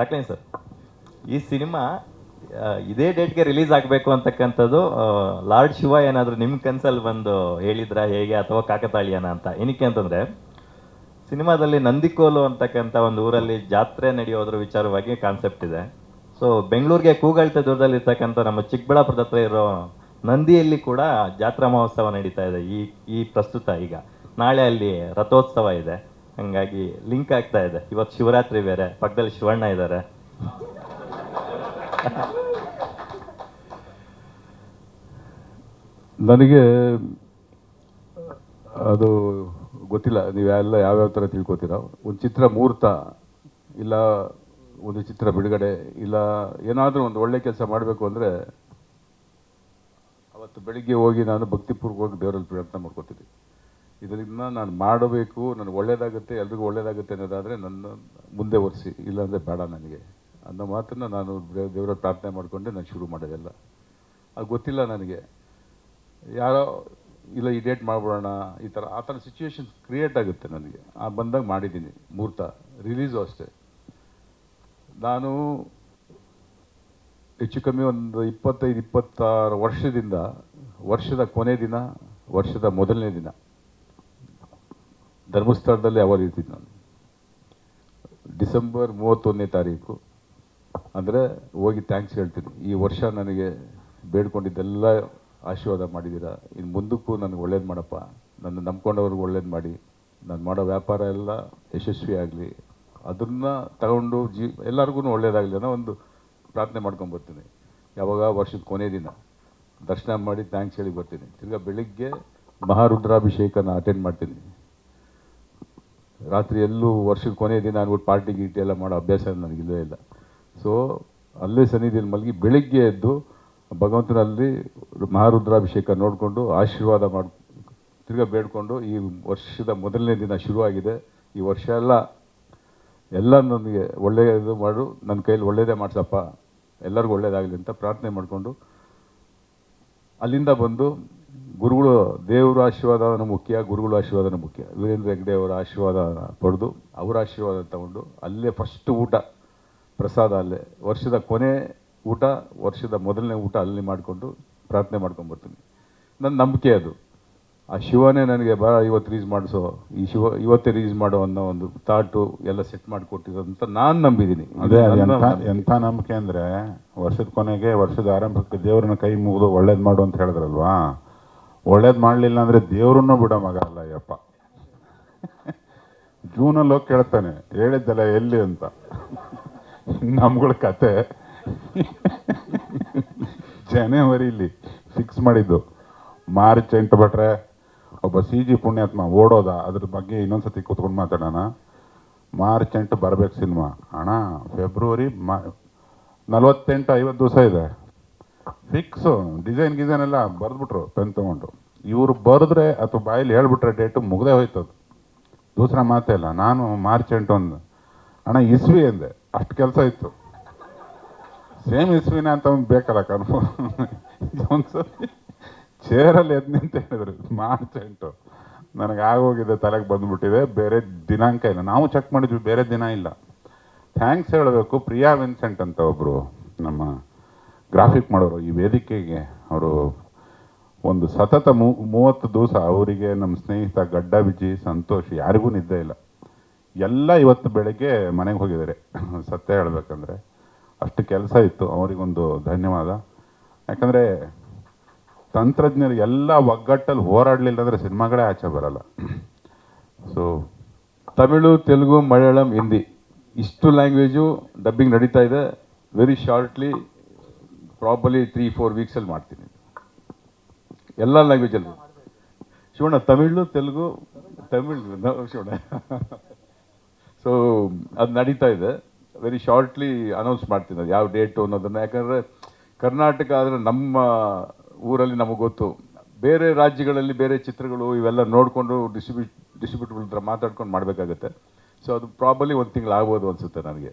Rockline sir ಈ cinema ಇದೇ ಡೇಟ್ಗೆ release ಆಗಬೇಕು ಅಂತಕ್ಕಂಥದ್ದು ಲಾರ್ಡ್ ಶಿವ ಏನಾದರೂ ನಿಮ್ಮ ಕನ್ಸಲ್ಲಿ ಬಂದು ಹೇಳಿದ್ರಾ ಹೇಗೆ ಅಥವಾ ಕಾಕತಾಳಿಯನ ಅಂತ? ಏನಕ್ಕೆ ಅಂತಂದರೆ, ಸಿನಿಮಾದಲ್ಲಿ ನಂದಿಕೋಲು ಅಂತಕ್ಕಂಥ ಒಂದು ಊರಲ್ಲಿ ಜಾತ್ರೆ ನಡೆಯೋದ್ರ ವಿಚಾರವಾಗಿ ಕಾನ್ಸೆಪ್ಟ್ ಇದೆ. ಸೊ ಬೆಂಗಳೂರಿಗೆ ಕೂಗಳ್ತೆ ದೂರದಲ್ಲಿ ಇರ್ತಕ್ಕಂಥ ನಮ್ಮ ಚಿಕ್ಕಬಳ್ಳಾಪುರದ ಹತ್ರ ಇರೋ ನಂದಿಯಲ್ಲಿ ಕೂಡ ಜಾತ್ರಾ ಮಹೋತ್ಸವ ನಡೀತಾ ಇದೆ ಈ ಈ ಪ್ರಸ್ತುತ ಈಗ. ನಾಳೆ ಅಲ್ಲಿ ರಥೋತ್ಸವ ಇದೆ. ಹಂಗಾಗಿ ಲಿಂಕ್ ಆಗ್ತಾ ಇದೆ. ಇವತ್ತು ಶಿವರಾತ್ರಿ ಬೇರೆ. ಪಕ್ಕದಲ್ಲಿ ಶಿವಣ್ಣ ಇದ್ದಾರೆ ನನಗೆ, ಅದು ಗೊತ್ತಿಲ್ಲ. ನೀವು ನೀವೆಲ್ಲ ಯಾವ್ಯಾವ ಥರ ತಿಳ್ಕೊತೀರ? ಒಂದು ಚಿತ್ರ ಮುಹೂರ್ತ, ಇಲ್ಲ ಒಂದು ಚಿತ್ರ ಬಿಡುಗಡೆ, ಇಲ್ಲ ಏನಾದರೂ ಒಂದು ಒಳ್ಳೆ ಕೆಲಸ ಮಾಡಬೇಕು ಅಂದರೆ ಅವತ್ತು ಬೆಳಿಗ್ಗೆ ಹೋಗಿ ನಾನು ಭಕ್ತಿಪೂರ್ವಕವಾಗಿ ದೇವರಲ್ಲಿ ಪ್ರಯತ್ನ ಮಾಡ್ಕೋತೀನಿ ಇದರಿಂದ ನಾನು ಮಾಡಬೇಕು, ನನಗೆ ಒಳ್ಳೇದಾಗುತ್ತೆ, ಎಲ್ರಿಗೂ ಒಳ್ಳೇದಾಗುತ್ತೆ ಅನ್ನೋದಾದರೆ ನನ್ನ ಮುಂದೆ ಒರೆಸಿ, ಇಲ್ಲಾಂದರೆ ಬೇಡ ನನಗೆ ಅನ್ನೋ ಮಾತನ್ನು ನಾನು ದೇವರ ಪ್ರಾರ್ಥನೆ ಮಾಡಿಕೊಂಡೆ ನಾನು ಶುರು ಮಾಡೋದೆಲ್ಲ. ಅದು ಗೊತ್ತಿಲ್ಲ ನನಗೆ. ಯಾರೋ, ಇಲ್ಲ ಈ ಡೇಟ್ ಮಾಡ್ಬಿಡೋಣ, ಈ ಥರ, ಆ ಥರ ಸಿಚುವೇಶನ್ ಕ್ರಿಯೇಟ್ ಆಗುತ್ತೆ ನನಗೆ. ಆ ಬಂದಾಗ ಮಾಡಿದ್ದೀನಿ, ಮುಹೂರ್ತ ರಿಲೀಸು ಅಷ್ಟೇ. ನಾನು ಹೆಚ್ಚು ಕಮ್ಮಿ ಒಂದು ಇಪ್ಪತ್ತೈದು, ಇಪ್ಪತ್ತಾರು ವರ್ಷದಿಂದ, ವರ್ಷದ ಕೊನೆ ದಿನ, ವರ್ಷದ ಮೊದಲನೇ ದಿನ ಧರ್ಮಸ್ಥಳದಲ್ಲಿ ಇರ್ತೀನಿ ನಾನು. ಡಿಸೆಂಬರ್ ಮೂವತ್ತೊಂದನೇ ತಾರೀಕು. ಅಂದರೆ ಹೋಗಿ ಥ್ಯಾಂಕ್ಸ್ ಹೇಳ್ತೀನಿ. ಈ ವರ್ಷ ನನಗೆ ಬೇಡ್ಕೊಂಡಿದ್ದೆಲ್ಲ ಆಶೀರ್ವಾದ ಮಾಡಿದ್ದೀರಾ. ಇನ್ನು ಮುಂದಕ್ಕೂ ನನಗೆ ಒಳ್ಳೇದು ಮಾಡಪ್ಪ. ನನ್ನ ನಂಬ್ಕೊಂಡವ್ರಿಗೆ ಒಳ್ಳೇದು ಮಾಡಿ. ನಾನು ಮಾಡೋ ವ್ಯಾಪಾರ ಎಲ್ಲ ಯಶಸ್ವಿ ಆಗಲಿ. ಅದನ್ನು ತಗೊಂಡು ಜೀ ಎಲ್ಲರಿಗೂ ಒಳ್ಳೇದಾಗಲಿ ಅನ್ನೋ ಒಂದು ಪ್ರಾರ್ಥನೆ ಮಾಡ್ಕೊಂಡು ಬರ್ತೀನಿ. ಯಾವಾಗ? ವರ್ಷದ ಕೊನೆ ದಿನ. ದರ್ಶನ ಮಾಡಿ ಥ್ಯಾಂಕ್ಸ್ ಹೇಳಿ ಬರ್ತೀನಿ. ತಿರ್ಗಾ ಬೆಳಿಗ್ಗೆ ಮಹಾರುದ್ರಾಭಿಷೇಕನ ಅಟೆಂಡ್ ಮಾಡ್ತೀನಿ. ರಾತ್ರಿ ಎಲ್ಲೂ ವರ್ಷದ ಕೊನೆಯ ದಿನ ಅಂದ್ಬಿಟ್ಟು ಪಾರ್ಟಿ ಗೀಟಿ ಎಲ್ಲ ಮಾಡೋ ಅಭ್ಯಾಸ ನನಗಿಲ್ಲವೇ ಇಲ್ಲ ಸೊ ಅಲ್ಲೇ ಸನ್ನಿಧಿಯಲ್ಲಿ ಮಲಗಿ ಬೆಳಿಗ್ಗೆ ಎದ್ದು ಭಗವಂತನಲ್ಲಿ ಮಹಾರುದ್ರಾಭಿಷೇಕ ನೋಡಿಕೊಂಡು ಆಶೀರ್ವಾದ ಮಾಡಿ, ತಿರ್ಗಾ ಬೇಡ್ಕೊಂಡು ಈ ವರ್ಷದ ಮೊದಲನೇ ದಿನ ಶುರುವಾಗಿದೆ. ಈ ವರ್ಷ ಎಲ್ಲ ಎಲ್ಲ ನನಗೆ ಒಳ್ಳೆಯದು ಮಾಡು, ನನ್ನ ಕೈಯಲ್ಲಿ ಒಳ್ಳೆಯದೇ ಮಾಡಿಸಪ್ಪ, ಎಲ್ಲರಿಗೂ ಒಳ್ಳೆಯದಾಗಲಿ ಅಂತ ಪ್ರಾರ್ಥನೆ ಮಾಡಿಕೊಂಡು ಅಲ್ಲಿಂದ ಬಂದು ಗುರುಗಳು ದೇವರ ಆಶೀರ್ವಾದನ ಮುಖ್ಯ ಗುರುಗಳ ಆಶೀರ್ವಾದನ ಮುಖ್ಯ. ವೀರೇಂದ್ರ ಹೆಗ್ಡೆ ಅವರ ಆಶೀರ್ವಾದ ಪಡೆದು ಅವರ ಆಶೀರ್ವಾದ ತಗೊಂಡು ಅಲ್ಲೇ ಫಸ್ಟ್ ಊಟ ಪ್ರಸಾದ ಅಲ್ಲೇ. ವರ್ಷದ ಕೊನೆ ಊಟ ವರ್ಷದ ಮೊದಲನೇ ಊಟ ಅಲ್ಲಿ ಮಾಡಿಕೊಂಡು ಪ್ರಾರ್ಥನೆ ಮಾಡ್ಕೊಂಡು ಬರ್ತೀನಿ. ನನ್ನ ನಂಬಿಕೆ ಅದು. ಆ ಶಿವನೇ ನನಗೆ ಬಾ ಇವತ್ತು ರೀಸ್ ಮಾಡಿಸೋ ಈ ಶಿವ ಇವತ್ತೇ ರೀಸ್ ಮಾಡೋ ಅನ್ನೋ ಒಂದು ಥಾಟು ಎಲ್ಲ ಸೆಟ್ ಮಾಡಿಕೊಟ್ಟಿರೋದಂತ ನಾನು ನಂಬಿದ್ದೀನಿ. ಅದೇ. ಎಂಥ ನಂಬಿಕೆ ಅಂದರೆ ವರ್ಷದ ಕೊನೆಗೆ ವರ್ಷದ ಆರಂಭಕ್ಕೆ ದೇವರನ್ನ ಕೈ ಮುಗಿದು ಒಳ್ಳೇದು ಮಾಡು ಅಂತ ಹೇಳಿದ್ರಲ್ವಾ? ಒಳ್ಳೇದು ಮಾಡಲಿಲ್ಲ ಅಂದರೆ ದೇವ್ರನ್ನೂ ಬಿಡ ಮಗ ಅಲ್ಲ ಯಪ್ಪ. ಜೂನಲ್ಲಿ ಹೋಗಿ ಕೇಳ್ತಾನೆ, ಹೇಳಿದ್ದಲ್ಲ ಎಲ್ಲಿ ಅಂತ. ನಮ್ಗಳ ಕತೆ. ಜನವರಿಲಿ ಫಿಕ್ಸ್ ಮಾಡಿದ್ದು. ಮಾರ್ಚ್ ಎಂಟು ಬಿಟ್ರೆ ಒಬ್ಬ ಸಿ ಜಿ ಪುಣ್ಯಾತ್ಮ ಓಡೋದ, ಅದ್ರ ಬಗ್ಗೆ ಇನ್ನೊಂದ್ಸತಿ ಕೂತ್ಕೊಂಡು ಮಾತಾಡೋಣ. ಮಾರ್ಚ್ ಎಂಟು ಬರ್ಬೇಕು ಸಿನಿಮಾ. ಅಣ್ಣ, ಫೆಬ್ರವರಿ ಮಾ ನಲ್ವತ್ತೆಂಟು ಐವತ್ತು ದಿವಸ ಇದೆ. ಫಿಕ್ಸು ಡಿಸೈನ್ ಗಿಸೈನ್ ಎಲ್ಲ ಬರೆದ್ಬಿಟ್ರು ಪೆನ್ ತೊಗೊಂಡು. ಇವರು ಬರೆದ್ರೆ ಅಥವಾ ಬಾಯಲ್ಲಿ ಹೇಳ್ಬಿಟ್ರೆ ಡೇಟು ಮುಗ್ದೇ ಹೋಯ್ತದು ದೂಸರ ಮಾತೇ ಇಲ್ಲ, ನಾನು ಮಾರ್ಚ್ ಎಂಟು ಒಂದು. ಅಣ್ಣ, ಇಸ್ವಿ ಎಂದೆ ಅಷ್ಟು ಕೆಲಸ ಇತ್ತು. ಸೇಮ್ ಇಸ್ವಿನ ಅಂತ ಒಂದು ಬೇಕಲ್ಲ ಕನ್ಫರ್ಮ್ ಒಂದ್ಸತಿ ಚೇರಲ್ಲಿ ಎದ್ ನಿಂತ ಹೇಳಿದ್ರು ಮಾರ್ಚ್ ಎಂಟು. ನನಗೆ ಆಗೋಗಿದೆ, ತಲೆಗೆ ಬಂದ್ಬಿಟ್ಟಿದೆ, ಬೇರೆ ದಿನಾಂಕ ಇಲ್ಲ. ನಾವು ಚೆಕ್ ಮಾಡಿದ್ವಿ, ಬೇರೆ ದಿನ ಇಲ್ಲ. ಥ್ಯಾಂಕ್ಸ್ ಹೇಳಬೇಕು, ಪ್ರಿಯಾ ವಿನ್ಸೆಂಟ್ ಅಂತ ಒಬ್ಬರು ನಮ್ಮ ಗ್ರಾಫಿಕ್ ಮಾಡೋರು, ಈ ವೇದಿಕೆಗೆ ಅವರು ಒಂದು ಸತತ ಮೂವತ್ತು ದಿವಸ ಅವರಿಗೆ ನಮ್ಮ ಸ್ನೇಹಿತ ಗಡ್ಡ ವಿಜಿ, ಸಂತೋಷ್ ಯಾರಿಗೂ ನಿದ್ದೆ ಇಲ್ಲ. ಎಲ್ಲ ಇವತ್ತು ಬೆಳಗ್ಗೆ ಮನೆಗೆ ಹೋಗಿದ್ದಾರೆ. ಸತ್ಯ ಹೇಳ್ಬೇಕಂದ್ರೆ ಅಷ್ಟು ಕೆಲಸ ಇತ್ತು. ಅವರಿಗೊಂದು ಧನ್ಯವಾದ. ಯಾಕಂದರೆ ತಂತ್ರಜ್ಞರು ಎಲ್ಲ ಒಗ್ಗಟ್ಟಲ್ಲಿ ಹೋರಾಡಲಿಲ್ಲ ಅಂದರೆ ಸಿನಿಮಾಗಳೇ ಆಚೆ ಬರಲ್ಲ. ಸೊ ತಮಿಳು, ತೆಲುಗು, ಮಲಯಾಳಂ, ಹಿಂದಿ, ಇಷ್ಟು ಲ್ಯಾಂಗ್ವೇಜು ಡಬ್ಬಿಂಗ್ ನಡೀತಾ ಇದೆ. Very shortly probably three four ವೀಕ್ಸಲ್ಲಿ ಮಾಡ್ತೀನಿ. ಎಲ್ಲ ಲ್ಯಾಂಗ್ವೇಜಲ್ಲಿ ಶಿವಣ್ಣ, ತಮಿಳು, ತೆಲುಗು, ತಮಿಳ್ ಶಿವಣ್ಣ. ಸೊ ಅದು ನಡೀತಾ ಇದೆ. ವೆರಿ ಶಾರ್ಟ್ಲಿ ಅನೌನ್ಸ್ ಮಾಡ್ತೀನಿ ಅದು. ಯಾವ ಡೇಟು ಅನ್ನೋದನ್ನು. ಯಾಕಂದರೆ ಕರ್ನಾಟಕ ಆದರೆ ನಮ್ಮ ಊರಲ್ಲಿ ನಮಗೆ ಗೊತ್ತು. ಬೇರೆ ರಾಜ್ಯಗಳಲ್ಲಿ ಬೇರೆ ಚಿತ್ರಗಳು ಇವೆಲ್ಲ ನೋಡಿಕೊಂಡು ಡಿಸ್ಟ್ರಿಬ್ಯೂಟ್ ಡಿಸ್ಟ್ರಿಬ್ಯೂಟರ್ ಹತ್ರ ಮಾತಾಡ್ಕೊಂಡು ಮಾಡಬೇಕಾಗತ್ತೆ. ಸೊ ಅದು ಪ್ರಾಬಲಿ ಒಂದು ತಿಂಗಳು ಆಗ್ಬೋದು ಅನಿಸುತ್ತೆ ನನಗೆ.